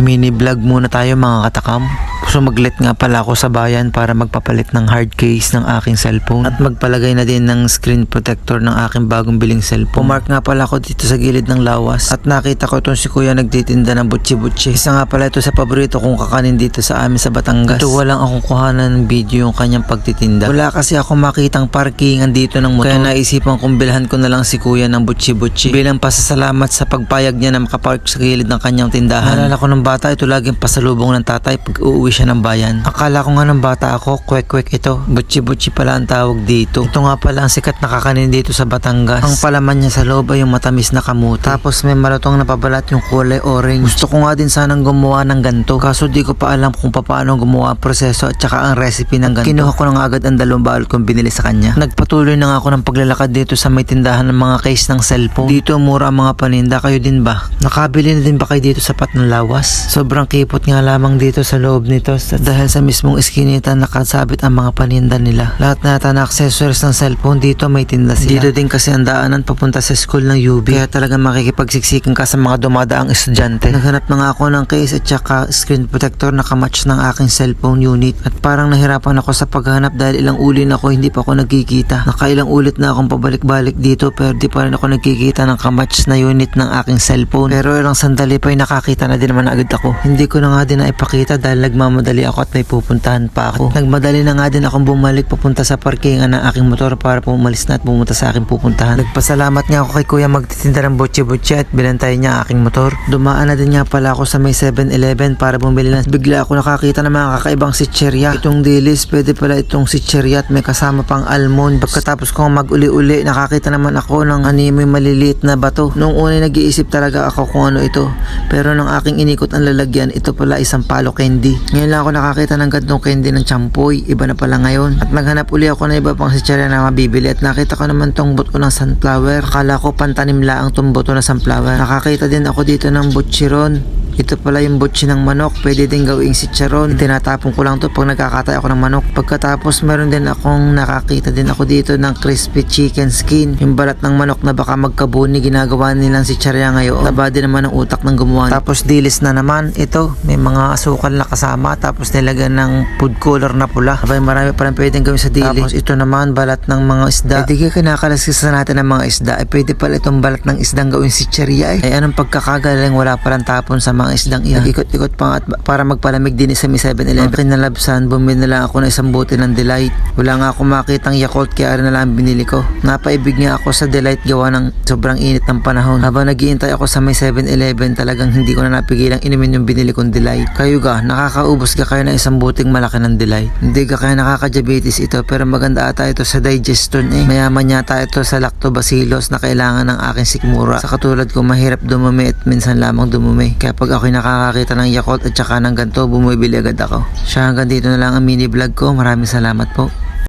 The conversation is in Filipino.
Mini vlog muna tayo mga katakam. Sumaglit nga pala ako sa bayan para magpapalit ng hard case ng aking cellphone at magpalagay na din ng screen protector ng aking bagong biling cellphone. Pumark nga pala ako dito sa gilid ng lawas at nakita ko itong si kuya nagtitinda ng butsi-butsi. Isa nga pala ito sa paborito kong kakanin dito sa amin sa Batangas. Ito walang akong kuhanan ng video yung kanyang pagtitinda. Wala kasi ako makitang parkingan dito ng motor. Kaya naisipan kong bilhan ko na lang si kuya ng butsi-butsi bilang pasasalamat sa pagpayag niya na makapark sa gilid ng kanyang tindahan. Naalala ko ng bata ito laging pasalubong ng tatay pag uuwi siya ng bayan. Akala ko nga ng bata ako, kwek-kwek ito. Butsi-butsi pala ang tawag dito. Ito nga pala ang sikat na kakanin dito sa Batangas. Ang palaman niya sa loob ay yung matamis na kamuti. Tapos may malutong na pabalat yung kulay orange. Gusto ko nga din sanang gumawa ng ganto. Kaso di ko pa alam kung paano gumawa ang proseso at saka ang recipe ng ganto. Kinuha ko na nga agad ang dalawang balot kong binili sa kanya. Nagpatuloy na nga ako ng paglalakad dito sa may tindahan ng mga case ng cellphone. Dito mura ang mga paninda. Kayo din ba? Nakabili na din ba kayo dito sa pat ng lawas? Sobrang kipot nga lamang dito sa loob nito sa- dahil sa mismong iskinita nakasabit ang mga paninda nila. Lahat na ata na accessories ng cellphone dito may tinda sila. Dito din kasi ang daanan papunta sa school ng UB. Kaya talagang makikipagsiksikan ka sa mga dumadaang estudyante. Naghanap na nga ako ng case at saka screen protector na kamatch ng aking cellphone unit. At parang nahirapan ako sa paghanap dahil ilang uli na ako hindi pa ako nagkikita. Nakailang ulit na akong pabalik-balik dito pero di pa rin ako nagkikita ng kamatch na unit ng aking cellphone. Pero ilang sandali pa ay nakakita na din naman agad ako. Hindi ko na nga din naipakita dahil nagmamadali ako at may pupuntahan pa ako. Nagmadali na nga din akong bumalik papunta sa parkingan ng aking motor para pumalis na at pumunta sa aking pupuntahan. Nagpasalamat nga ako kay kuya magtitinda ng butsi-butsi at binantay niya aking motor. Dumaan na din nga pala ako sa may 7-Eleven para bumili na. Bigla ako nakakita ng mga kakaibang sitcherya. Itong dilis, pwede pala itong sitcherya at may kasama pang almond. Pagkatapos ko mag-uli-uli, nakakita naman ako ng animoy maliliit na bato. Noong una nag-iisip talaga ako kung ano ito. Pero nung aking inikot ang lalagyan, ito pala isang palo candy. Ngayon lang ako nakakita ng gantong candy ng champoy. Iba na pala ngayon. At naghanap uli ako ng iba pang sitcherya na mabibili at nakita ko naman tong buto ng sunflower. Akala ko pantanim laang tong buto ng sunflower. Nakakita din ako dito ng butchiron. Ito pala yung butchi ng manok. Pwede din gawing sitcharon. Tinatapon ko lang to pag nagkakatay ako ng manok. Pagkatapos meron din akong nakakita din ako dito ng crispy chicken skin. Yung balat ng manok na baka magkabuni ginagawa nilang sitcharya ngayon. Taba din naman ang utak ng gumawa. Tapos dilis na naman. Ito, may mga asukal na kasama. Tapos nilagyan ng food color na pula. Abay, marami pa rin pwedeng gawin sa dilis. Tapos ito naman, balat ng mga isda. Eh, di ka kinakalaskisa natin ng mga isda. Eh, pwede pala itong balat ng isdang gawin sitcharya eh. Ay, anong pagkakagaling wala palang tapon sa mga isdang iyan. Nag-ikot-ikot pa nga at para magpalamig din sa may 7-Eleven. Akin na labsan, bumili na lang ako ng isang bote ng Delight. Wala nga ako makitang Yakult kaya rin na lang ang binili ko. Napaibig nga ako sa Delight gawa ng sobrang init ng panahon. Habang naghihintay ako sa may 7-Eleven talagang hindi ko na napigilang inumin yung binili kong Delight. Kayo ga, nakakaubos ka kayo ng isang buting malaki ng Delight. Hindi ka kaya nakaka-diabetes ito pero maganda ata ito sa digestion eh. Mayaman yata ito sa lactobacillus na kailangan ng aking sikmura. Sa katulad ko mahirap dumumi at minsan lamang dumumi. Kaya pag ako'y nakakakita ng Yakult at saka ng ganto, bumibili agad ako. Siya hanggang dito na lang ang mini vlog ko. Maraming salamat po.